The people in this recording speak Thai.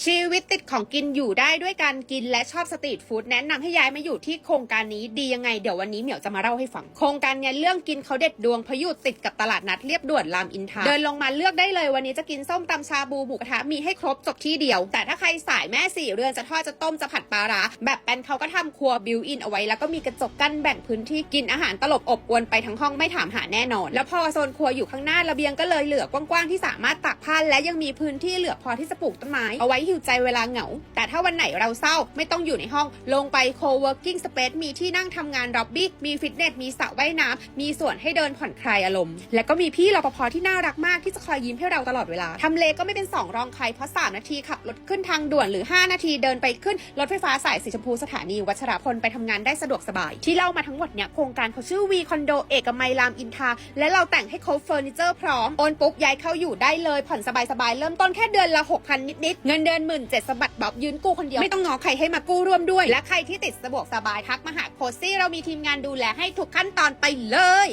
ชีวิตติดของกินอยู่ได้ด้วยการกินและชอบสตรีทฟู้ดแนะนำให้ย้ายมาอยู่ที่โครงการนี้ดียังไงเดี๋ยววันนี้เหมียวจะมาเล่าให้ฟัง โครงการเนี้ยเรื่องกินเขาเด็ดดวงพยู่ติดกับตลาดนัดเรียบด่วนรามอินทราเดินลงมาเลือกได้เลยวันนี้จะกินส้มตำชาบูหมูกระทะมีให้ครบจบที่เดียว แต่ถ้าใครสายแม่สี่เรือนจะทอดจะต้มจะผัดปลาร้าแบบแปนเขาก็ทำครัวบิวอินเอาไว้ แล้วก็มีกระจกกั้นแบ่งพื้นที่กินอาหารตลบอบอวนไปทั้งห้องไม่ถามหาแน่นอน แล้วพอโซนครัวอยู่ข้างหน้าระเบียงก็เลยเหลือกว้างๆที่สามารถตักผ้าและยังมีพื้นที่เหลือพอที่จะปลูกต้นไม้เอาไว้หิวใจเวลาเหงา แต่ถ้าวันไหนเราเศร้าไม่ต้องอยู่ในห้อง ลงไป co-working space มีที่นั่งทำงานร็อบบี้ มีฟิตเนส มีสระว่ายน้ำ มีส่วนให้เดินผ่อนคลายอารมณ์ และก็มีพี่รปภที่น่ารักมากที่จะคอยยิ้มให้เราตลอดเวลา ทำเลก็ไม่เป็นสองรองใคร เพราะ 3 นาทีขับรถขึ้นทางด่วนหรือ 5 นาทีเดินไปขึ้นรถไฟฟ้าสายสีชมพูสถานีวัชรพลไปทำงานได้สะดวกสบาย ที่เล่ามาทั้งหมดเนี่ยโครงการเขาชื่อวีคอนโดเอกมัยรามอินทราและเราแต่งให้ครบเฟอร์นิเจอร์พร้อมโอนปุ๊บย้ายเข้าอยู่ได้เลยผ่อนสบายๆเริ่มต้นแค่เดือนละ6,000นิดๆเงินเดือนหมื่นเจ็ดสะบัดบ๊อบยืนกู้คนเดียว ไม่ต้องงอใครให้มากู้ร่วมด้วย และใครที่ติดสะดวกสบายทักมาหาโคซี่เรามีทีมงานดูแลให้ทุกขั้นตอนไปเลย